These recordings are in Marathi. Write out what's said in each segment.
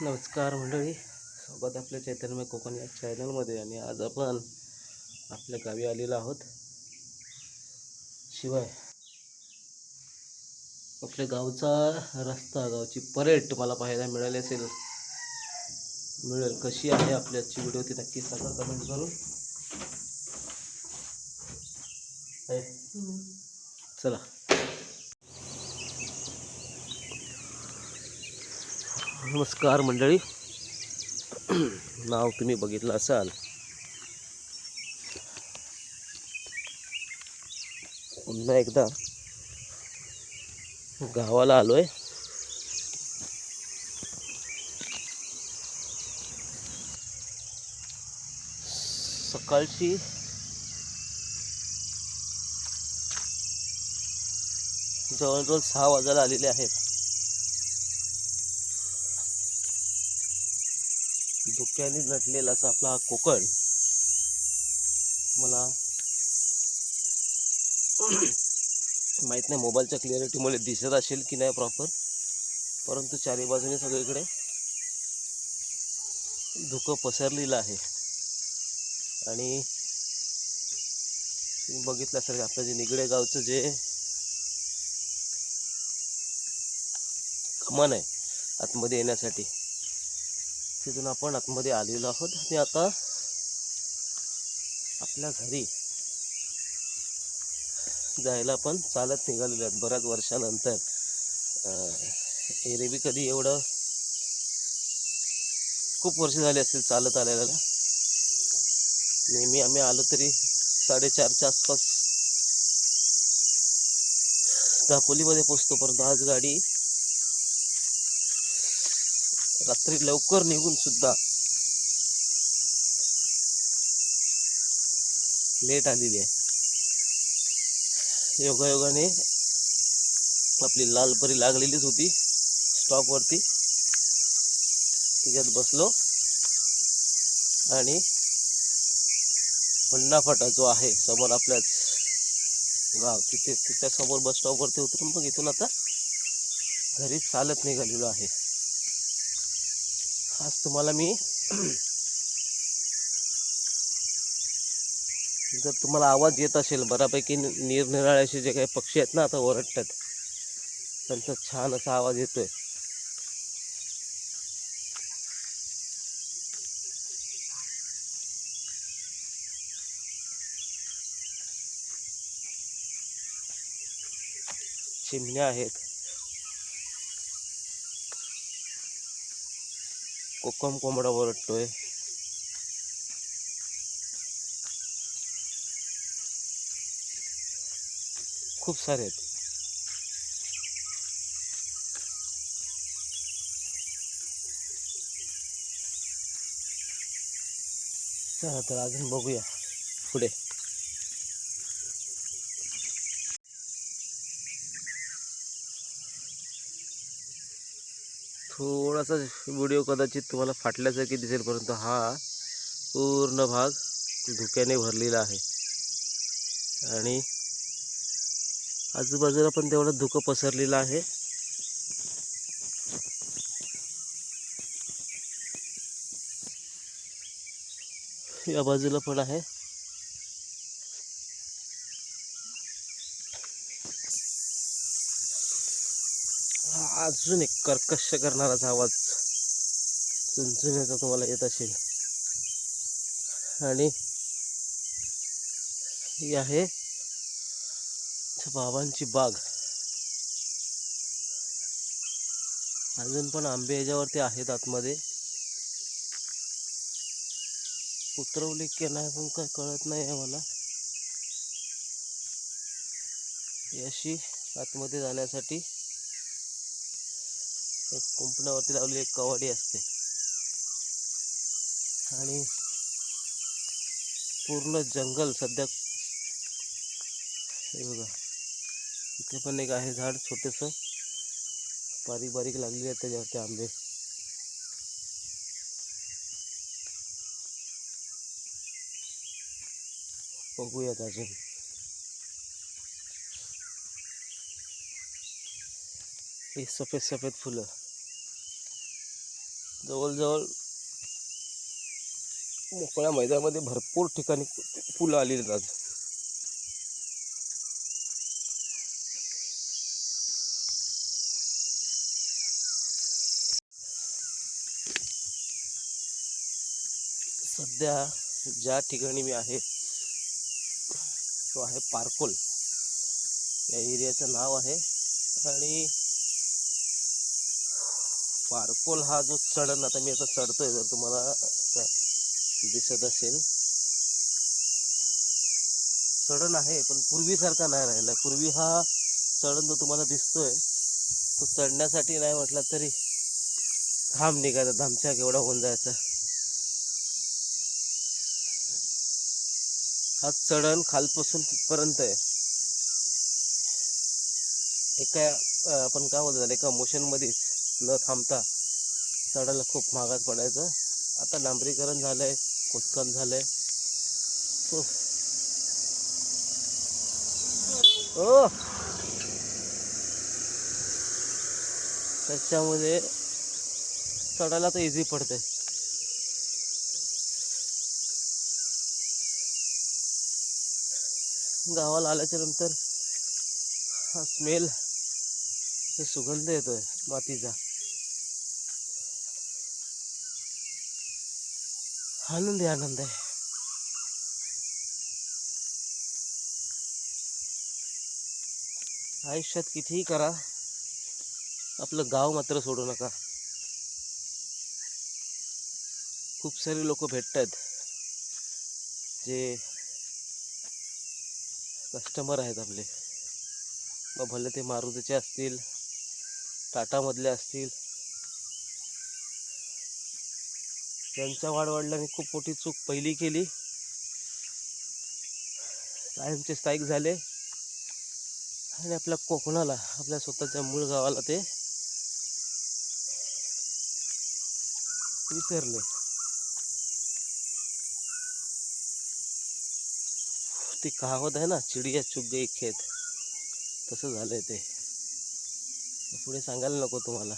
नमस्कार मंडळी. स्वागत आपल्या चैतन्यमय कोकण या चॅनलमध्ये आणि आज आपण आपल्या गावी आलेलो आहोत. शिवाय आपल्या गावचा रस्ता गावची परेड तुम्हाला पाहायला मिळाली असेल. मिळेल कशी आहे आपल्याची व्हिडिओ ती नक्की सांगा कमेंट करून. चला. नमस्कार मंडळी. नाव तुम्ही बघितलं असाल. पुन्हा एकदा गावाला आलोय. सकाळची जवळजवळ सहा वाजायला आलेले आहेत. धुक्याने नटलेला असा आपला हा कोकण. मला माहीत नाही मोबाईलच्या क्लिअरिटीमुळे दिसत असेल की नाही प्रॉपर परंतु चारी बाजूने सगळीकडे धुकं पसरलेलं आहे. आणि तुम्ही बघितलं असेल आपलं जे निगडे गावचं जे कमान आहे आतमध्ये येण्यासाठी. तिथून आपण आतमध्ये आलेलो आहोत. आणि आता आपल्या घरी जायला आपण चालत निघालेलो आहेत. बऱ्याच वर्षानंतर एरेबी कधी एवढं खूप वर्ष झाली असतील चालत आलेल्याला. नेहमी आम्ही आलो तरी साडेचारच्या आसपास दापोलीमध्ये पोचतो. परंतु आज गाडी रात्री लवकर निघून सुद्धा लेट आलेली आहे. योगायोगाने आपली लाल परी लागलेलीच होती स्टॉपवरती तिच्यात बसलो आणि पन्नाफाटा जो आहे समोर आपल्याच गाव तिथे तिच्या समोर बस स्टॉपवरती उतरून मग इथून आता घरी चालत निघालेलो आहे. आज तुम्हाला मी जर तुम्हाला आवाज येत असेल बऱ्यापैकी निरनिराळ्याचे निरनिराळे असे जे काही पक्षी आहेत ना आता ओरडतात. त्यांचा छान असा आवाज येतोय. चिमण्या आहेत. कोकम कोंबडा ओरडतोय खूप सारे आहेत. चला तर अजून बघूया पुढे. थोडासा व्हिडिओ कदाचित तुम्हाला फाटल्यासारखी दिसेल परंतु हा पूर्ण भाग धुक्याने भरलेला आहे. आणि आजूबाजूला पण तेवढं धुकं पसरलेलं आहे. या बाजूला पण आहे हा अजून एक कर्कश करणाराच आवाज चुनचुण्याचा तुम्हाला येत असेल. आणि ही आहे बाबांची बाग. अजून पण आंबे याच्यावरती आहेत आतमध्ये. उतरवले की नाही पण काय कळत नाही आहे मला. याशी अशी आतमध्ये जाण्यासाठी कुंपणावरती लावलेली एक कवाडी असते. आणि पूर्ण जंगल सध्या हे बघा इथे पण एक आहे झाड छोटंसं. बारीक बारीक लागलेले आहेत त्याच्यावरती आंबे. बघूयात अजून. हे सफेद सफेद फुलं. जवळजवळ मोकळ्या मैदानामध्ये भरपूर ठिकाणी फुलं आलेली आज. सध्या ज्या ठिकाणी मी आहे तो आहे पार्कोल. या एरियाचं नाव आहे आणि पार्कोल हा जो चढण आता मी आता चढतोय जर तुम्हाला दिसत असेल. चढण आहे पण पूर्वीसारखा नाही राहिला. पूर्वी हा चढण जो तुम्हाला दिसतोय तो चढण्यासाठी नाही म्हटला तरी घाम निघायचा धामच्या केवढा होऊन जायचा. हा चढण खालपासून तिथपर्यंत आहे. एका आपण काय बोलतो एका मोशनमध्येच न थांबता चढायला खूप महागात पडायचं. आता डांबरीकरण झालंय खोदकाम झालं हो. ओ त्याच्यामध्ये चढायला तर इझी पडते गावाला आल्याच्यानंतर हा स्मेल हे सुगंध येतोय मातीचा. आनंद आहे आनंद आहे. आयुष्यात कितीही करा आपलं गाव मात्र सोडू नका. खूप सारे लोक भेटतात जे कस्टमर आहेत आपले. मग भले ते मारुतीचे असतील टाटामधले असतील त्यांच्या वाढवडिलांनी खूप मोठी चूक पहिली केली. कायमचे स्थायिक झाले. आणि आपल्या कोकणाला आपल्या स्वतःच्या मूळ गावाला ते विसरले. ती कहावत आहे ना चिडिया चुक गई खेत. तसं झालंय ते. पुढे सांगायला नको तुम्हाला.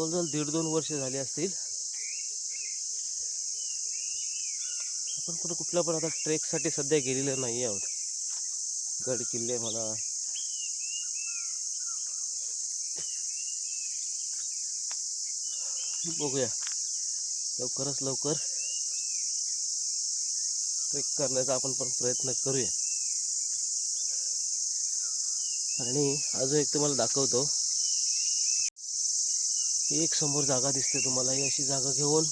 जवळजवळ दीड दोन वर्ष झाली असतील. आपण कुठं कुठल्या पण आता ट्रेकसाठी सध्या गेलेलं नाही आहोत. गड किल्ले म्हणा. बघूया. लवकरच लवकर ट्रेक करण्याचा आपण पण प्रयत्न करूया. आणि अजून एक तुम्हाला दाखवतो. एक समोर जागा दिसते तुम्हाला. ही अशी जागा घेऊन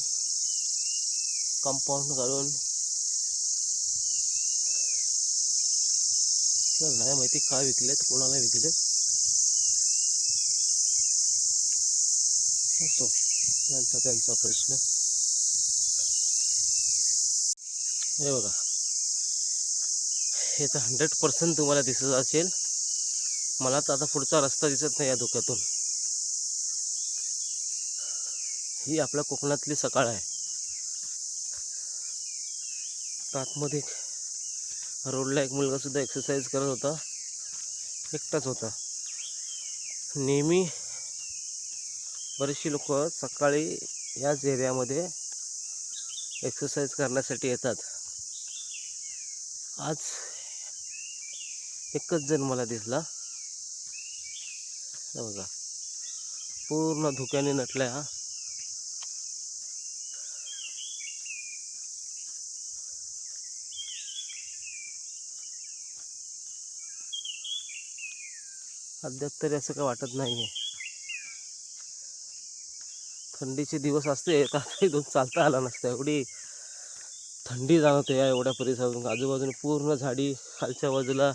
कंपाऊंड घालून. नाही माहिती का विकलेत कोणाला विकलेत. असो. त्यांचा त्यांचा प्रश्न. हे बघा. हे तर हंड्रेड पर्सेंट तुम्हाला दिसत असेल. मला तर आता पुढचा रस्ता दिसत नाही या धुक्यातून. ही आपल्या कोकणातली सकाळ आहे. आतमध्ये रोडला एक मुलगा सुद्धा एक्सरसाइज करत होता. एकटाच होता. नेहमी बरीचशी लोक सकाळी याच एरियामध्ये एक्सरसाइज करण्यासाठी येतात. आज एकच जण मला दिसला. बघा. पूर्ण धुक्याने नटला हा. अद्याप तरी असं काय वाटत नाही आहे थंडीचे दिवस असते तर आता इथून चालता आला नसतं. एवढी थंडी जाणवते या एवढ्या परिसरातून. आजूबाजूने पूर्ण झाडी खालच्या बाजूला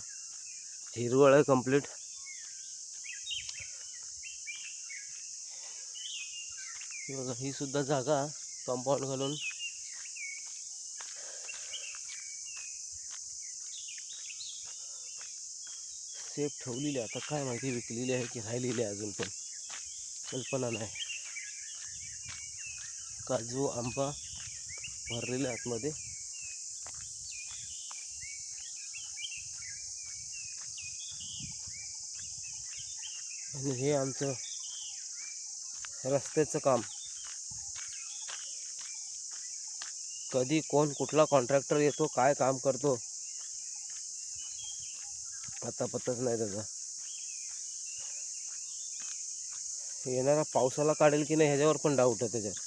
हिरवळ आहे कंप्लीट बघा ही सुद्धा जागा कंपाऊंड घालून सेफ ठेवलेली आहे. आता काय माहिती विकलेली आहे की राहिलेली आहे अजून पण. कल्पना नाही. काजू आंबा भरलेले आतमध्ये आणि हे आमचं रस्त्याचं काम. कधी कोण कुठला कॉन्ट्रॅक्टर येतो काय काम करतो आता पत्ताच नाही त्याचा. येणारा पावसाला काढेल की नाही ह्याच्यावर पण डाऊट आहे त्याच्यावर.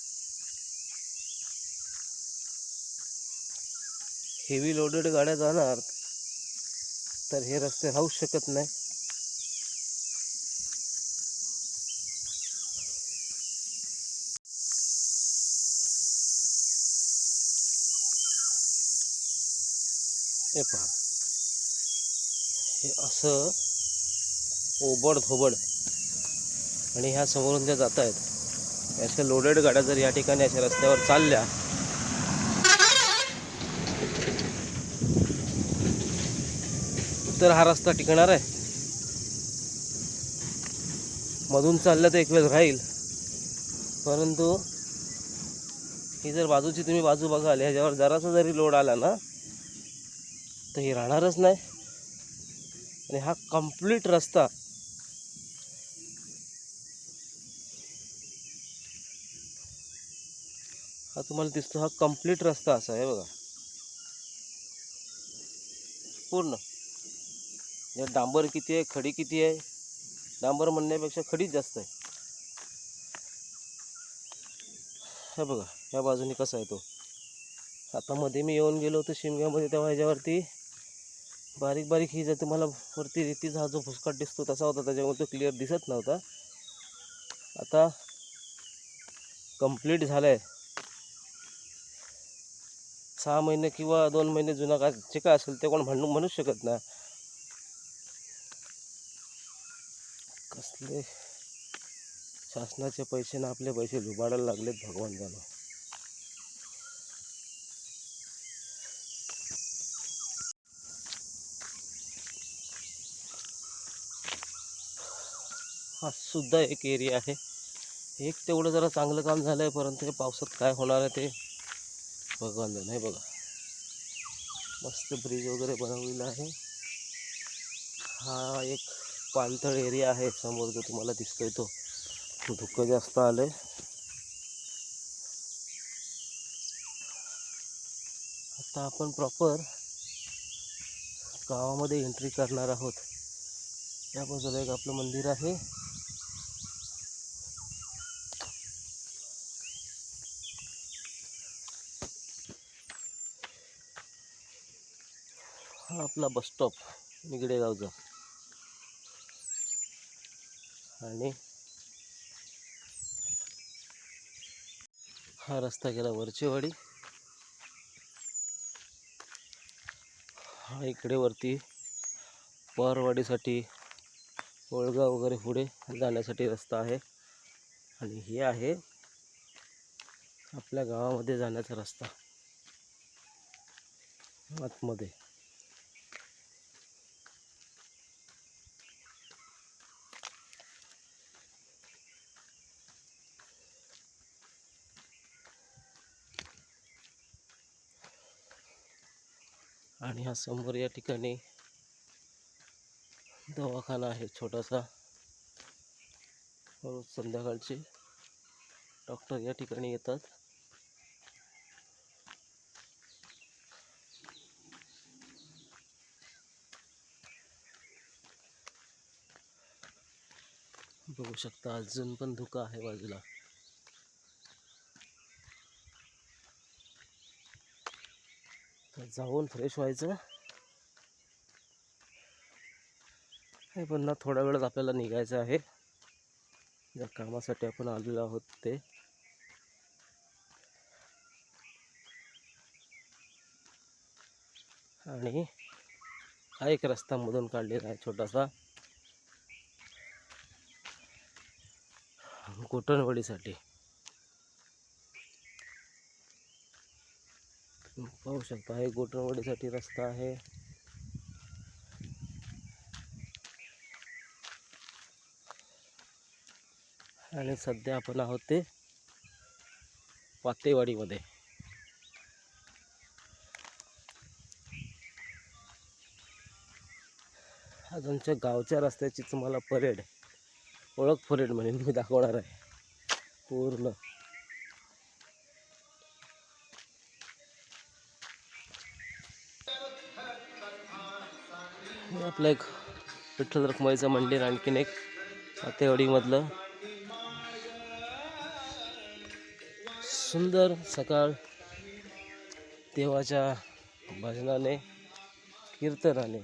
हेवी लोडेड गाड्या जाणार तर हे रस्ते राहूच शकत नाही. हे पहा. हे असं ओबड धोबड आणि ह्या समोरून ज्या जात आहेत अशा लोडेड गाड्या जर या ठिकाणी अशा रस्त्यावर चालल्या तर हा रस्ता टिकणार आहे. मधून चाललं तर एक वेळ राहील परंतु ही जर बाजूची तुम्ही बाजू बघाल ह्याच्यावर जरासा जरी लोड आला ना तर हे राहणारच नाही. आणि हा कंप्लीट रस्ता हा तुम्हाला दिसतो हा कंप्लीट रस्ता असा आहे बघा. पूर्ण. या डांबर किती आहे खडी किती आहे? डांबर म्हणण्यापेक्षा खडीच जास्त आहे. हे बघा ह्या बाजूने कसा आहे तो? आता मध्ये मी येऊन गेलो होतो शिमग्यामध्ये तेव्हा ह्याच्यावरती बारीक बारीक ही जर तुम्हाला वरती रेतीचा हा जो फुसकाट दिसतो तसा होता त्याच्यामुळे तो क्लिअर दिसत नव्हता. आता कंप्लीट झालं आहे सहा महिने किंवा दोन महिने जुना का जे काय असेल ते कोण म्हणू म्हणूच शकत नाही. कसले शासनाचे पैसे ना आपले पैसे लुबाडायला लागलेत भगवान जाणं हा सुद्धा एक एरिया आहे. एक तेवढं जरा चांगलं काम झालं आहे परंतु हे पावसात काय होणार आहे ते भगवान जण आहे बघा. मस्त ब्रिज वगैरे बनवलेला आहे. हा एक पाणथळ एरिया आहे समोर जो तुम्हाला दिसतोय तो. धुकं जास्त आलंय. आता आपण प्रॉपर गावामध्ये एंट्री करणार आहोत. या बाजूला एक आपलं मंदिर आहे. हा आपला बस स्टॉप निगडे गावचा आणि हा रस्ता गेला वरचेवाडी. हा इकडे वरती पवारवाडीसाठी ओळगाव वगैरे पुढे जाण्यासाठी रस्ता आहे. आणि हे आहे आपल्या गावामध्ये जाण्याचा रस्ता. आतमध्ये. आणि हा समोर या ठिकाणी दवाखाना आहे छोटासा. रोज संध्याकाळचे डॉक्टर या ठिकाणी येतात. बघू शकता अजून पण धुका आहे बाजूला. जाऊन फ्रेश व्हायचं. हे पण ना थोड्या वेळात आपल्याला निघायचं आहे. ज्या कामासाठी आपण आलेलो आहोत ते. आणि हा एक रस्ता मधून काढलेला आहे छोटासा. घोटणवाडीसाठी पाहू शकता हे एक रस्ता आहे. आणि सध्या आपण आहोत ते पातेवाडीमध्ये. आज आमच्या गावच्या रस्त्याची तुम्हाला परेड ओळख परेड म्हणून मी दाखवणार आहे. पूर्ण. आपलं एक विठ्ठल रखमाईचं मंदिर आणखीन एक आतेवाडीमधलं. सुंदर सकाळ देवाच्या भजनाने कीर्तनाने.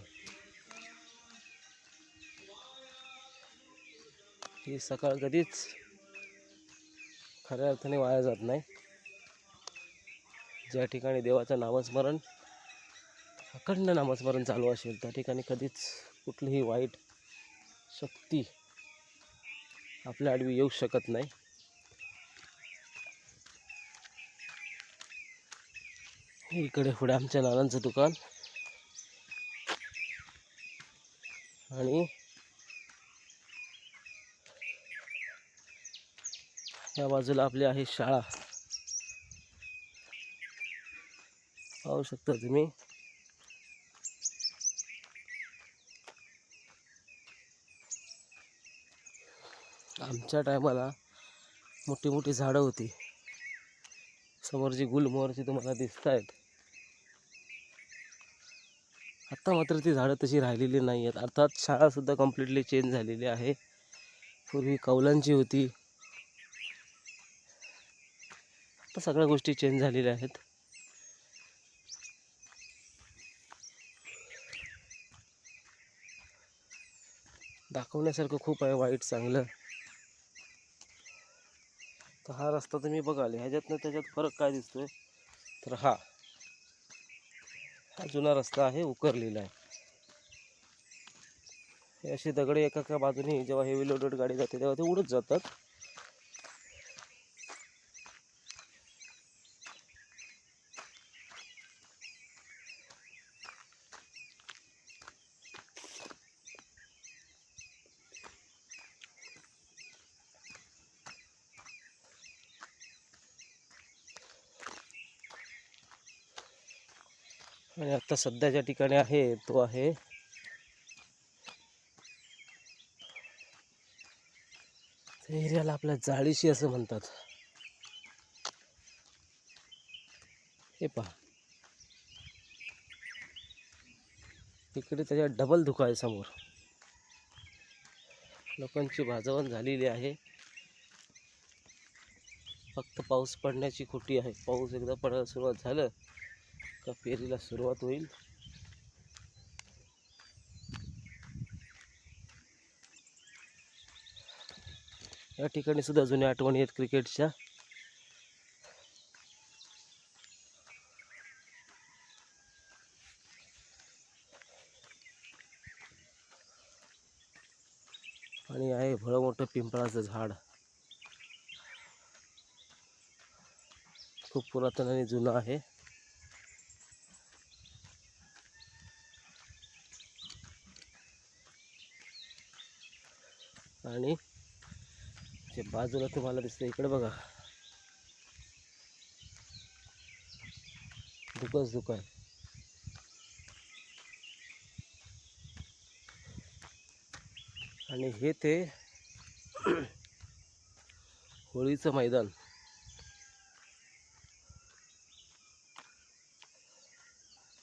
ही सकाळ कधीच खऱ्या अर्थाने वाया जात नाही. ज्या ठिकाणी देवाचं नामस्मरण अखंड नामस्मरण चालू असेल. त्या ठिकाणी कधीच कुठलीही वाईट शक्ती आपल्या आडवी येऊ शकत नाही. इकडे पुढे आमच्या नानांचं दुकान. आणि या बाजूला आपली आहे शाळा. पाहू शकता तुम्ही. आमच्या टायमाला मोठी मोठी झाडं होती. समोर जी गुलमोहरची तुम्हाला दिसत आहेत आत्ता मात्र ती झाडं तशी राहिलेली नाही आहेत अर्थात शाळासुद्धा कम्प्लिटली चेंज झालेली आहे. पूर्वी कौलांची होती. आता सगळ्या गोष्टी चेंज झालेल्या आहेत. दाखवण्यासारखं खूप आहे वाईट चांगलं. तर हा रस्ता तुम्ही बघाल ह्याच्यातनं त्याच्यात फरक काय दिसतोय? तर हा हा जुना रस्ता आहे उकरलेला आहे. हे अशी दगडे एका एका बाजूने जेव्हा हेवी लोडेड गाडी जाते तेव्हा ते उडत जातात. आणि आता सध्या ज्या ठिकाणी आहे तो आहे. त्या एरियाला आपल्या जाळीशी असं म्हणतात. हे पहा. तिकडे त्याच्या डबल धुका आहे समोर. लोकांची भाजवण झालेली आहे. फक्त पाऊस पडण्याची खोटी आहे. पाऊस एकदा पडायला सुरुवात झालं का पेरीला सुरुवात होईल? या ठिकाणी सुद्धा जुन्या आठवणी आहेत क्रिकेटच्या. आणि आहे भळ मोठं पिंपळाचं झाड. खूप पुरातन आणि जुनं आहे आणि जे बाजूला तुम्हाला दिसतं इकडे बघा. दुकस दुकान. आणि हे ते होळीचं मैदान.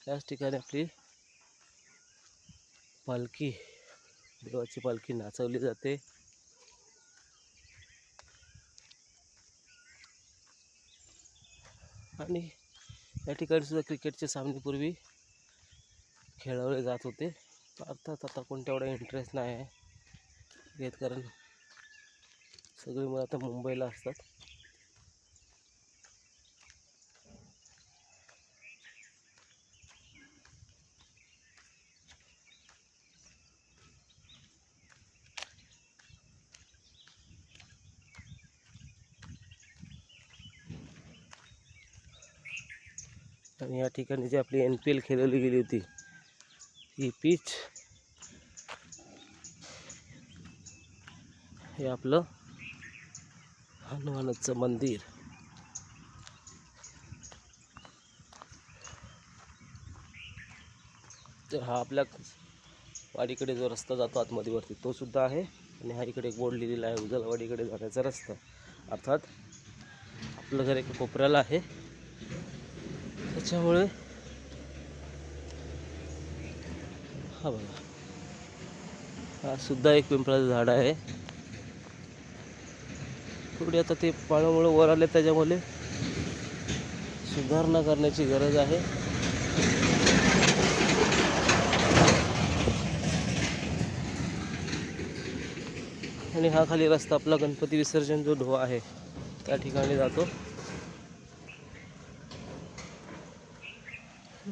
त्याच ठिकाणी आपली पालखी देवाची पालखी नाचवली जाते. आणि या ठिकाणीसुद्धा क्रिकेटचे सामनेपूर्वी खेळवले जात होते. अर्थात आता कोणत्या एवढा इंटरेस्ट नाही आहे. घेत कारण सगळी मुलं आता मुंबईला असतात. आणि या ठिकाणी जी आपली एन पी एल खेळवली गेली होती ही पीच हे आपलं हनुमानाचं मंदिर. तर हा आपल्या वाडीकडे जो रस्ता जातो आतमध्ये वरती तो सुद्धा आहे. आणि हा इकडे एक बोर्ड लिहिलेला आहे उजलवाडीकडे जाण्याचा रस्ता. अर्थात आपलं घर एका कोपऱ्याला आहे. त्याच्यामुळे हा बघा. हा सुद्धा एक पिंपळाचं झाड आहे. थोडी आता ते पाण्यामुळे वर आले त्याच्यामुळे सुधारणा करण्याची गरज आहे. आणि हा खाली रस्ता आपला गणपती विसर्जन जो ढोवा आहे त्या ठिकाणी जातो.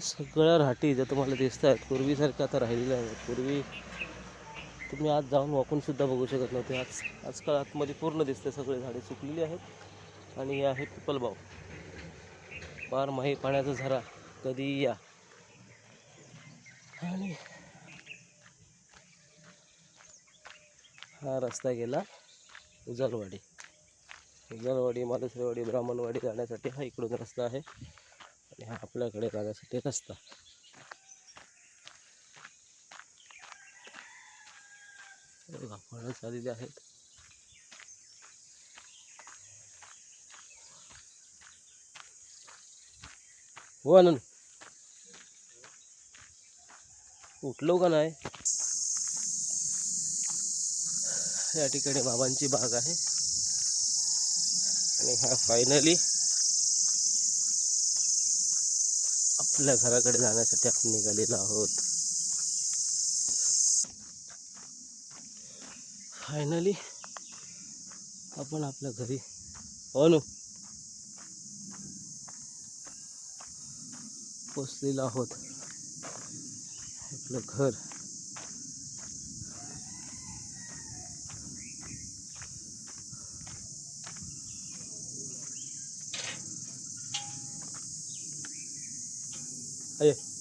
सगळ्या राहटी ज्या तुम्हाला दिसत आहेत पूर्वीसारख्या आता राहिलेल्या आहेत. पूर्वी तुम्ही आज जाऊन वाकून सुद्धा बघू शकत नव्हते. आज आजकाल आतमध्ये पूर्ण दिसते सगळे झाडे सुकलेली आहेत आणि हे आहे पिपलबाव. बार माही पाण्याचा झरा कधी या. आणि हा रस्ता गेला उजालवाडी. उजालवाडी मालसरेवाडी ब्राह्मणवाडी जाण्यासाठी हा इकडून रस्ता आहे. आणि हा आपल्याकडे जाण्यासाठी रस्ता हे फळं आलेली आहेत. हो आनंद उठलो का नाही? या ठिकाणी बाग आहे. आणि हा आपल्या घराकडे जाण्यासाठी आपण निघालेलो आहोत. फायनली आपण आपल्या घरी हो नु पोचलेलो आहोत. आपलं घर 哎